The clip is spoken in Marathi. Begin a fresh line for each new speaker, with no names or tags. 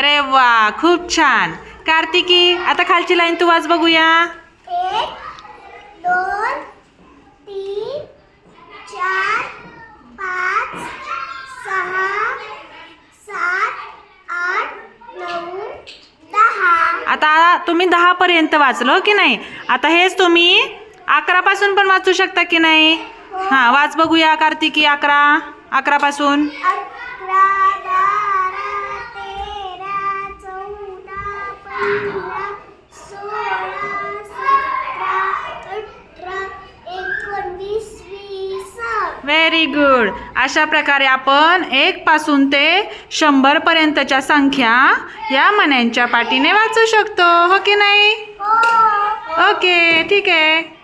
अरे वा खूप छान. कार्तिकी आता खालची लाईन तू वाच बघूया.
एक दोन तीन चार पाच सहा सात आठ नऊ दहा.
आता तुम्ही दहा पर्यंत वाचलो की नाही? आता हेच तुम्ही अकरा पासून पण वाचू शकता की नाही? हा. वाच बघूया कार्तिकी अकरा अकरा पासून व्हेरी गुड अशा प्रकारे आपण एक पासून ते शंभर पर्यंतच्या संख्या या मण्यांच्या पाठीने वाचू शकतो. हो की नाही?
हो.
ओके ठीक आहे.